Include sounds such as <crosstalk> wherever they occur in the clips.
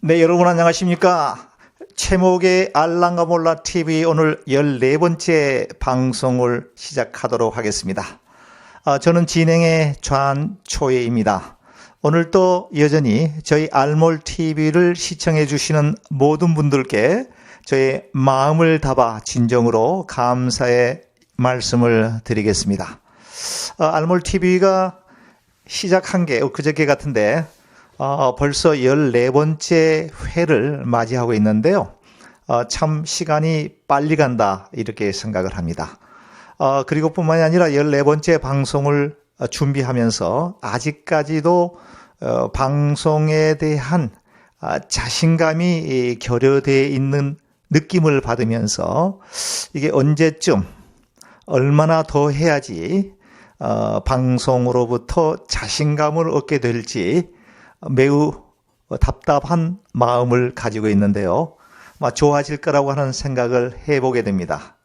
네, 여러분 안녕하십니까? 최목의 알랑가 몰라 TV 오늘 14번째 방송을 시작하도록 하겠습니다. 아, 저는 진행의 좌초예입니다. 오늘 또 여전히 저희 알몰 TV를 시청해 주시는 모든 분들께 저의 마음을 담아 진정으로 감사의 말씀을 드리겠습니다. 아, 알몰 TV가 시작한 게 그저께 같은데 어, 벌써 14번째 회를 맞이하고 있는데요. 어, 참 시간이 빨리 간다 이렇게 생각을 합니다. 어, 그리고 뿐만이 아니라 14번째 방송을 준비하면서 아직까지도 어, 방송에 대한 아, 자신감이 결여되어 있는 느낌을 받으면서 이게 언제쯤 얼마나 더 해야지 어, 방송으로부터 자신감을 얻게 될지 매우 답답한 마음을 가지고 있는데요. 좋아질 거라고 하는 생각을 해보게 됩니다.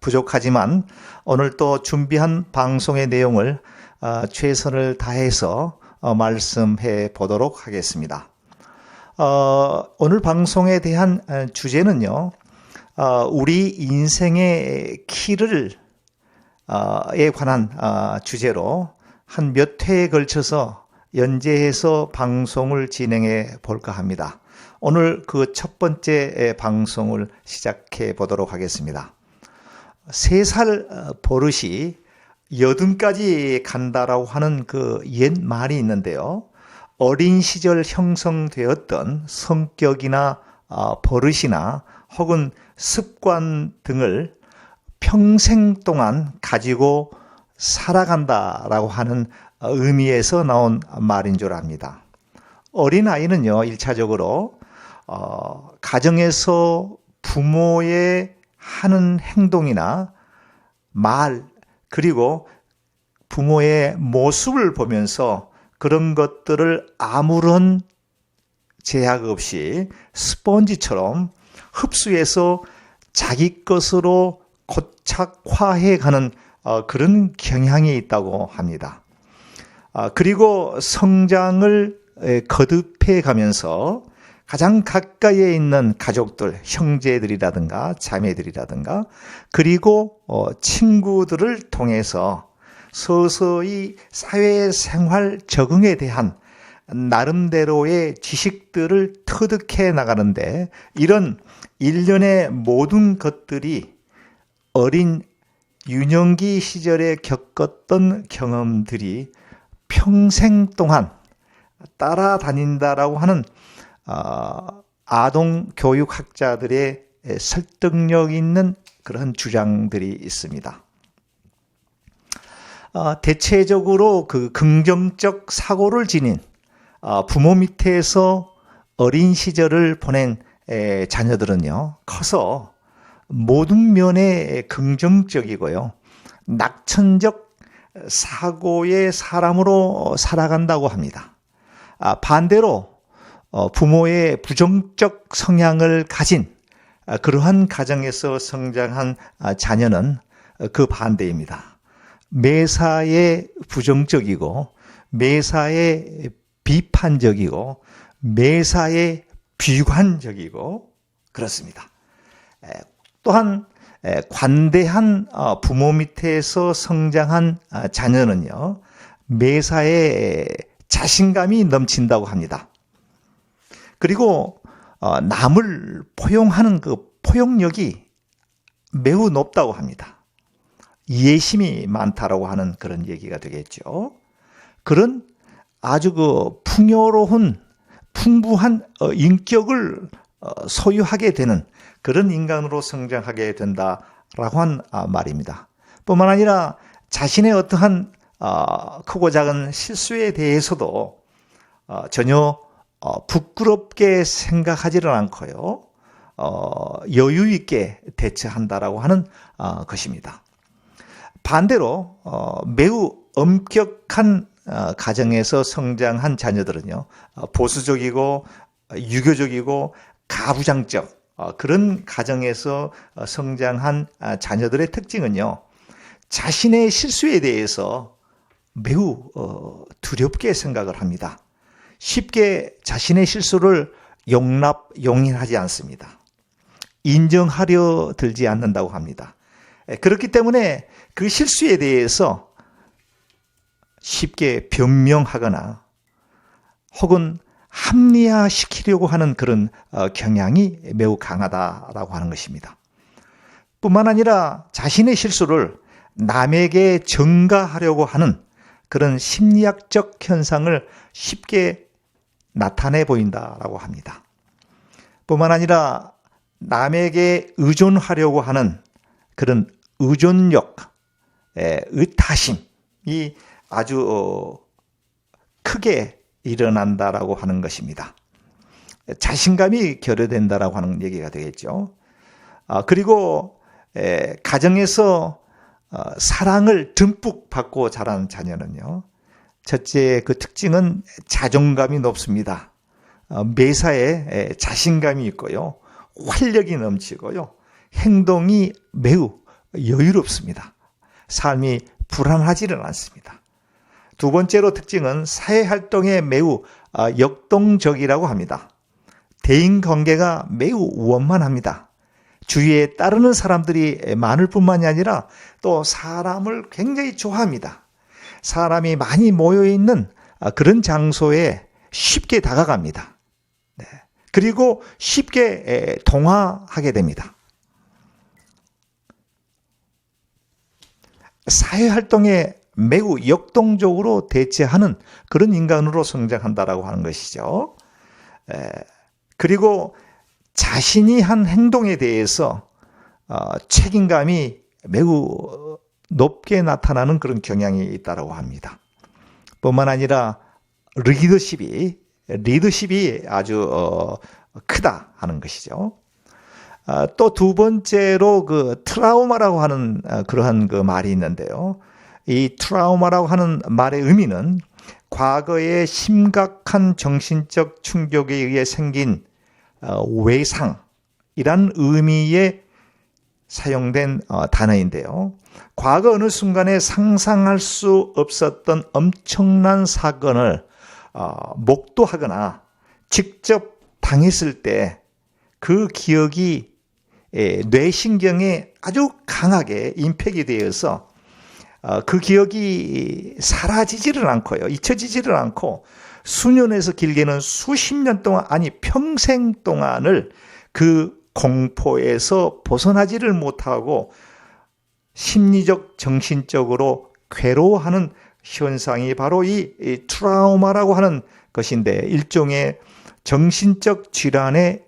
부족하지만 오늘 또 준비한 방송의 내용을 어, 최선을 다해서 어, 말씀해 보도록 하겠습니다. 어, 오늘 방송에 대한 주제는요, 우리 인생의 키를 에 관한 주제로 한 몇 회에 걸쳐서 연재해서 방송을 진행해 볼까 합니다. 오늘 그 첫 번째 방송을 시작해 보도록 하겠습니다. 세살 어, 버릇이 여든까지 간다라고 하는 그 옛 말이 있는데요. 어린 시절 형성되었던 성격이나 어, 버릇이나 혹은 습관 등을 평생 동안 가지고 살아간다라고 하는 의미에서 나온 말인 줄 압니다. 어린아이는요, 1차적으로, 어, 가정에서 부모의 하는 행동이나 말, 그리고 부모의 모습을 보면서 그런 것들을 아무런 제약 없이 스펀지처럼 흡수해서 자기 것으로 고착화해 가는 어, 그런 경향이 있다고 합니다. 아, 그리고 성장을 거듭해 가면서 가장 가까이에 있는 가족들, 형제들이라든가 자매들이라든가 그리고 어, 친구들을 통해서 서서히 사회생활 적응에 대한 나름대로의 지식들을 터득해 나가는데 이런 일련의 모든 것들이 어린 유년기 시절에 겪었던 경험들이 평생 동안 따라다닌다라고 하는 어, 아동 교육 학자들의 설득력 있는 그런 주장들이 있습니다. 어, 대체적으로 그 긍정적 사고를 지닌 어, 부모 밑에서 어린 시절을 보낸 자녀들은요, 커서 모든 면에 긍정적이고요, 낙천적 사고의 사람으로 살아간다고 합니다. 아, 반대로 어, 부모의 부정적 성향을 가진 아, 그러한 가정에서 성장한 아, 자녀는 그 반대입니다. 매사에 부정적이고 매사에 비판적이고 매사에 비관적이고 그렇습니다. 또한 관대한 어, 부모 밑에서 성장한 아, 자녀는요, 매사에 자신감이 넘친다고 합니다. 그리고 어, 남을 포용하는 그 포용력이 매우 높다고 합니다. 이해심이 많다라고 하는 그런 얘기가 되겠죠. 그런 아주 그 풍요로운 풍부한 어, 인격을 소유하게 되는 그런 인간으로 성장하게 된다라고 한 아, 말입니다. 뿐만 아니라 자신의 어떠한 어, 크고 작은 실수에 대해서도 어, 전혀 어, 부끄럽게 생각하지는 않고요. 여유 있게 대처한다라고 하는 것입니다. 반대로 매우 엄격한 가정에서 성장한 자녀들은요 보수적이고 유교적이고 가부장적 어, 그런 가정에서 어, 성장한 아, 자녀들의 특징은요, 자신의 실수에 대해서 매우 어, 두렵게 생각을 합니다. 쉽게 자신의 실수를 용납, 용인하지 않습니다. 인정하려 들지 않는다고 합니다. 예, 그렇기 때문에 그 실수에 대해서 쉽게 변명하거나 혹은 합리화시키려고 하는 그런 어, 경향이 매우 강하다라고 하는 것입니다. 뿐만 아니라 자신의 실수를 남에게 전가하려고 하는 그런 심리학적 현상을 쉽게 나타내 보인다라고 합니다. 뿐만 아니라 남에게 의존하려고 하는 그런 의존력, 의타심이 아주 어, 크게 일어난다라고 하는 것입니다. 자신감이 결여된다라고 하는 얘기가 되겠죠. 아, 그리고 가정에서 어, 사랑을 듬뿍 받고 자란 자녀는요. 첫째 그 특징은 자존감이 높습니다. 어, 매사에 자신감이 있고요. 활력이 넘치고요. 행동이 매우 여유롭습니다. 삶이 불안하지는 않습니다. 두 번째로 특징은 사회 활동에 매우 어, 역동적이라고 합니다. 대인 관계가 매우 원만합니다. 주위에 따르는 사람들이 많을 뿐만이 아니라 또 사람을 굉장히 좋아합니다. 사람이 많이 모여 있는 어, 그런 장소에 쉽게 다가갑니다. 네. 그리고 쉽게 동화하게 됩니다. 사회 활동에 매우 역동적으로 대체하는 그런 인간으로 성장한다라고 하는 것이죠. 그리고 자신이 한 행동에 대해서 어, 책임감이 매우 높게 나타나는 그런 경향이 있다고 합니다. 뿐만 아니라 리더십이 리더십이 아주 어, 크다 하는 것이죠. 아, 또두 번째로 그 트라우마라고 하는 어, 그러한 그 말이 있는데요. 이 트라우마라고 하는 말의 의미는 과거의 심각한 정신적 충격에 의해 생긴 어, 외상이란 의미의 사용된 어, 단어인데요. 과거 어느 순간에 상상할 수 없었던 엄청난 사건을 어, 목도하거나 직접 당했을 때 그 기억이 예, 뇌신경에 아주 강하게 임팩이 되어서 어, 그 기억이 사라지지를 않고요. 잊혀지지를 않고 수년에서 길게는 수십 년 동안 아니 평생 동안을 그 공포에서 벗어나지를 못하고 심리적 정신적으로 괴로워하는 현상이 바로 이, 이 트라우마라고 하는 것인데 일종의 정신적 질환의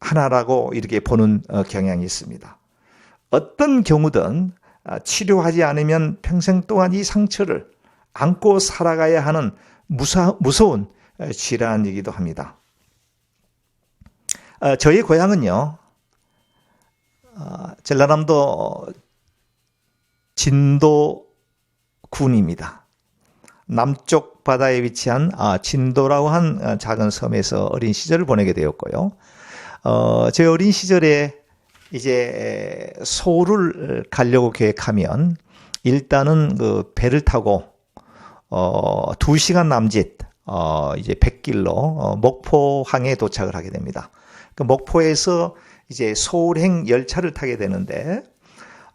하나라고 이렇게 보는 어, 경향이 있습니다. 어떤 경우든 아, 치료하지 않으면 평생 동안 이 상처를 안고 살아가야 하는 무사, 무서운 어, 질환이기도 합니다. 어, 저희 고향은요, 전라남도 진도군입니다. 남쪽 바다에 위치한 아, 진도라고 한 작은 섬에서 어린 시절을 보내게 되었고요. 어, 제 어린 시절에 이제 서울을 가려고 계획하면 일단은 그 배를 타고 어, 2시간 남짓 어, 이제 백길로 어, 목포항에 도착을 하게 됩니다. 그 목포에서 이제 서울행 열차를 타게 되는데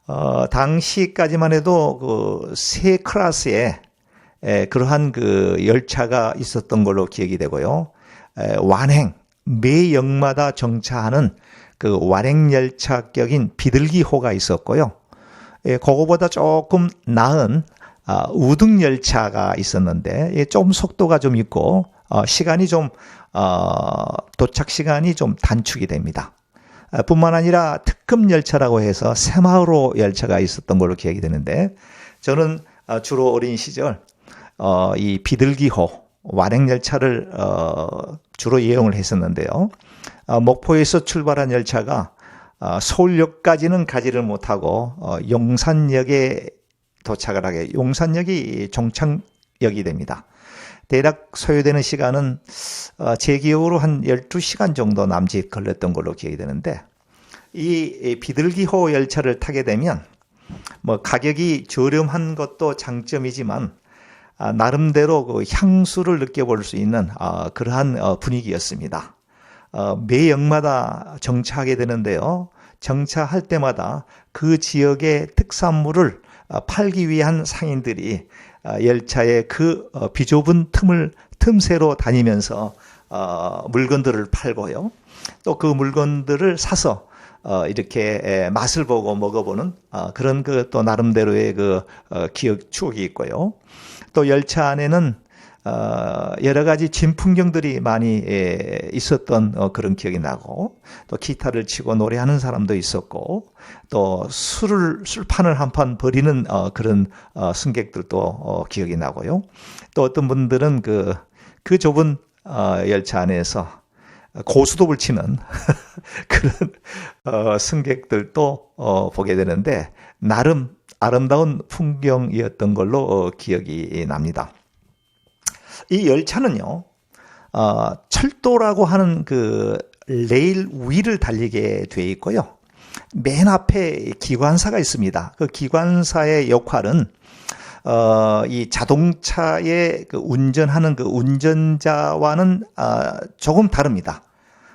어, 당시까지만 해도 그 세 클래스에 에, 그러한 그 열차가 있었던 걸로 기억이 되고요. 에, 완행 매 역마다 정차하는 그 완행열차격인 비둘기호가 있었고요. 예, 그거보다 조금 나은 아, 우등열차가 있었는데 예, 좀 속도가 좀 있고 어, 시간이 좀 어, 도착 시간이 좀 단축이 됩니다. 아, 뿐만 아니라 특급 열차라고 해서 새마을호 열차가 있었던 걸로 기억이 되는데 저는 어, 주로 어린 시절 어, 이 비둘기호 완행 열차를 어, 주로 이용을 했었는데요. 어, 목포에서 출발한 열차가 어, 서울역까지는 가지를 못하고 어, 용산역에 도착을 하게 용산역이 종착역이 됩니다. 대략 소요되는 시간은 어, 제 기억으로 한 12시간 정도 남짓 걸렸던 걸로 기억이 되는데 이 비둘기호 열차를 타게 되면 뭐 가격이 저렴한 것도 장점이지만 아, 나름대로 그 향수를 느껴볼 수 있는 아, 그러한 어, 분위기였습니다. 어, 매 역마다 정차하게 되는데요. 정차할 때마다 그 지역의 특산물을 어, 팔기 위한 상인들이 열차의 그 비좁은 틈을 틈새로 다니면서 물건들을 팔고요. 또 그 물건들을 사서 이렇게 맛을 보고 먹어보는 그런 그 또 나름대로의 그 기억 추억이 있고요. 또 열차 안에는 어, 여러 가지 진풍경들이 많이 예, 있었던 어, 그런 기억이 나고 또 기타를 치고 노래하는 사람도 있었고 또 술을 술판을 한 판 버리는 어, 그런 어, 승객들도 어, 기억이 나고요. 또 어떤 분들은 그, 그 좁은 어, 열차 안에서 고수도을 치는 <laughs> 그런 어, 승객들도 어, 보게 되는데 나름 아름다운 풍경이었던 걸로 어, 기억이 납니다. 이 열차는요, 어, 철도라고 하는 그 레일 위를 달리게 돼 있고요. 맨 앞에 기관사가 있습니다. 그 기관사의 역할은 어, 이 자동차의 그 운전하는 그 운전자와는 어, 조금 다릅니다.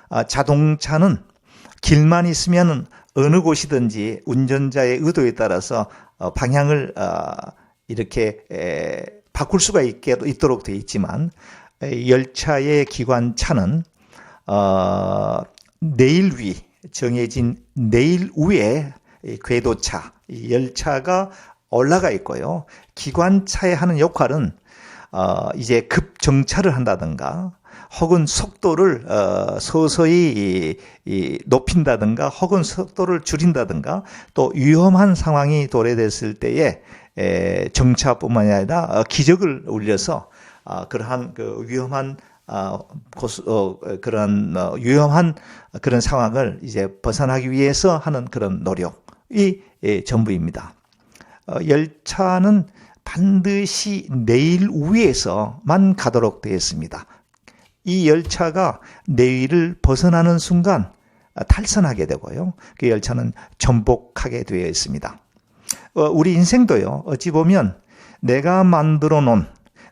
어, 자동차는 길만 있으면 어느 곳이든지 운전자의 의도에 따라서 어, 방향을 어, 이렇게 바꿀 수가 있게 있도록 되어 있지만 열차의 기관차는 어, 내일 위 정해진 내일 위에 궤도차 열차가 올라가 있고요. 기관차에 하는 역할은 어, 이제 급정차를 한다든가 혹은 속도를 어, 서서히 이, 이 높인다든가 혹은 속도를 줄인다든가 또 위험한 상황이 도래됐을 때에 에, 정차뿐만이 아니라 어, 기적을 울려서 어, 그러한 그 위험한 어, 고수, 어, 그런 어, 위험한 그런 상황을 이제 벗어나기 위해서 하는 그런 노력이 예, 전부입니다. 어, 열차는 반드시 내일 위에서만 가도록 되어 있습니다. 이 열차가 내일을 벗어나는 순간 탈선하게 되고요. 그 열차는 전복하게 되어 있습니다. 어, 우리 인생도요. 어찌 보면 내가 만들어 놓은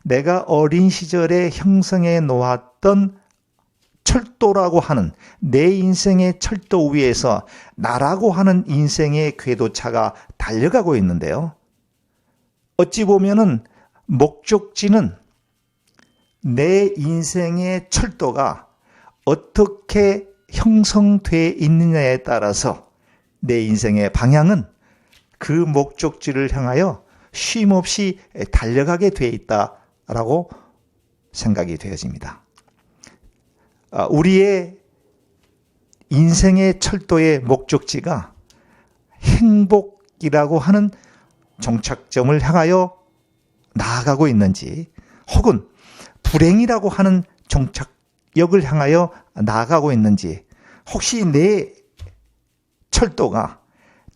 내가 어린 시절에 형성해 놓았던 철도라고 하는 내 인생의 철도 위에서 나라고 하는 인생의 궤도차가 달려가고 있는데요. 어찌 보면은 목적지는 내 인생의 철도가 어떻게 형성돼 있느냐에 따라서 내 인생의 방향은 그 목적지를 향하여 쉼없이 달려가게 돼 있다라고 생각이 되어집니다. 아, 우리의 인생의 철도의 목적지가 행복이라고 하는 정착점을 향하여 나아가고 있는지 혹은 불행이라고 하는 종착역을 향하여 나아가고 있는지 혹시 내 철도가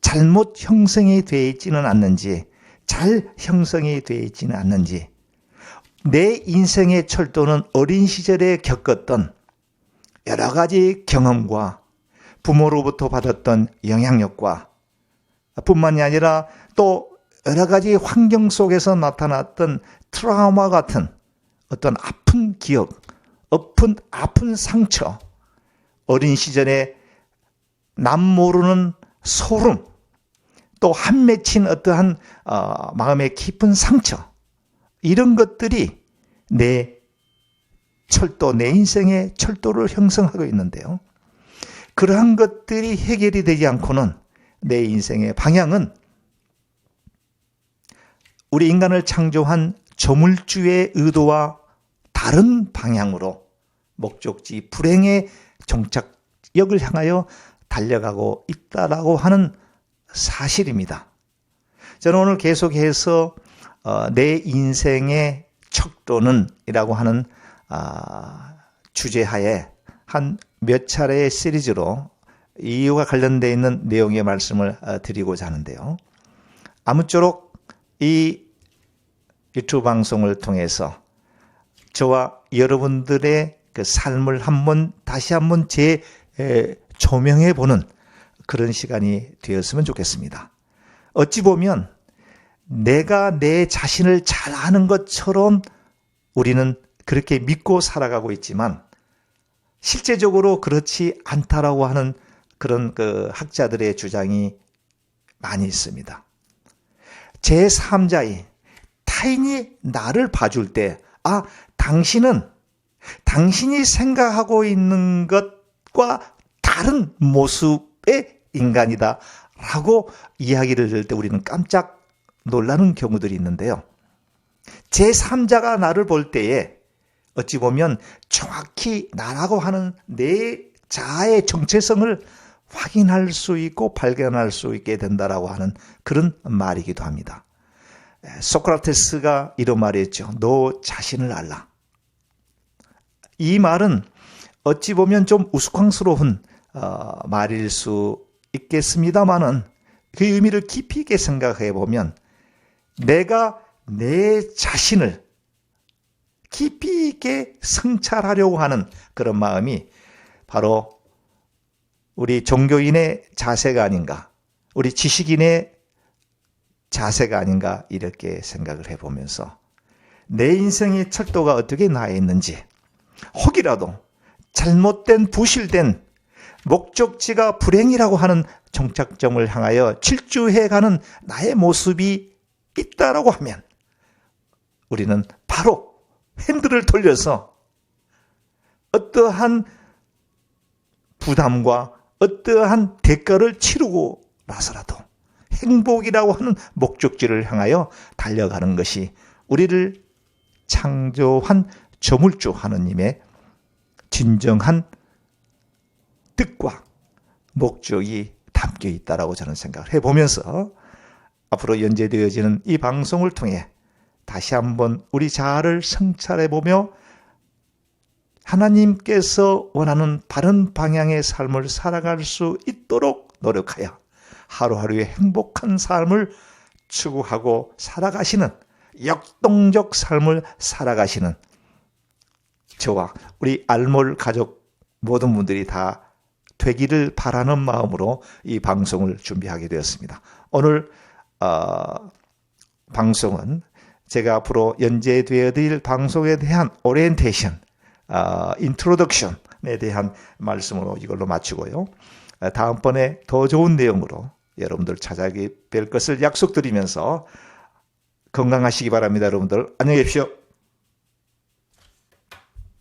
잘못 형성이 되어 있지는 않는지 잘 형성이 되어 있지는 않는지 내 인생의 철도는 어린 시절에 겪었던 여러 가지 경험과 부모로부터 받았던 영향력과 뿐만이 아니라 또 여러 가지 환경 속에서 나타났던 트라우마 같은 어떤 아픈 기억, 아픈, 아픈 상처, 어린 시절에 남 모르는 소름, 또 한 맺힌 어떠한 어, 마음의 깊은 상처, 이런 것들이 내 철도, 내 인생의 철도를 형성하고 있는데요. 그러한 것들이 해결이 되지 않고는 내 인생의 방향은 우리 인간을 창조한 조물주의 의도와 다른 방향으로 목적지 불행의 정착역을 향하여 달려가고 있다라고 하는 사실입니다. 저는 오늘 계속해서 어, 내 인생의 척도는이라고 하는 아, 주제하에 한 몇 차례의 시리즈로 이유가 관련되어 있는 내용의 말씀을 어, 드리고자 하는데요. 아무쪼록 이 유튜브 방송을 통해서 저와 여러분들의 그 삶을 한번 다시 한번 재 조명해 보는 그런 시간이 되었으면 좋겠습니다. 어찌 보면 내가 내 자신을 잘 아는 것처럼 우리는 그렇게 믿고 살아가고 있지만 실제적으로 그렇지 않다라고 하는 그런 그 학자들의 주장이 많이 있습니다. 제3자인 타인이 나를 봐줄 때, 아, 당신은 당신이 생각하고 있는 것과 다른 모습의 인간이다. 라고 이야기를 들을 때 우리는 깜짝 놀라는 경우들이 있는데요. 제3자가 나를 볼 때에 어찌 보면 정확히 나라고 하는 내 자아의 정체성을 확인할 수 있고 발견할 수 있게 된다라고 하는 그런 말이기도 합니다. 소크라테스가 이런 말했죠. 너 자신을 알라. 이 말은 어찌 보면 좀 우스꽝스러운 어, 말일 수 있겠습니다만은 그 의미를 깊이 있게 생각해 보면 내가 내 자신을 깊이 있게 성찰하려고 하는 그런 마음이 바로 우리 종교인의 자세가 아닌가, 우리 지식인의 자세가 아닌가 이렇게 생각을 해보면서 내 인생의 철도가 어떻게 나 있는지 혹이라도 잘못된 부실된 목적지가 불행이라고 하는 정착점을 향하여 질주해가는 나의 모습이 있다라고 하면 우리는 바로 핸들을 돌려서 어떠한 부담과 어떠한 대가를 치르고 나서라도 행복이라고 하는 목적지를 향하여 달려가는 것이 우리를 창조한 저물주 하느님의 진정한 뜻과 목적이 담겨 있다라고 저는 생각을 해보면서 앞으로 연재되어지는 이 방송을 통해 다시 한번 우리 자아를 성찰해 보며 하나님께서 원하는 바른 방향의 삶을 살아갈 수 있도록 노력하여 하루하루의 행복한 삶을 추구하고 살아가시는 역동적 삶을 살아가시는 저와 우리 알몰 가족 모든 분들이 다 되기를 바라는 마음으로 이 방송을 준비하게 되었습니다. 오늘 어, 방송은 제가 앞으로 연재되어 드릴 방송에 대한 오리엔테이션, 어, 인트로덕션에 대한 말씀으로 이걸로 마치고요. 어, 다음번에 더 좋은 내용으로 여러분들 찾아뵐 것을 약속드리면서 건강하시기 바랍니다. 여러분들 안녕히 계십시오.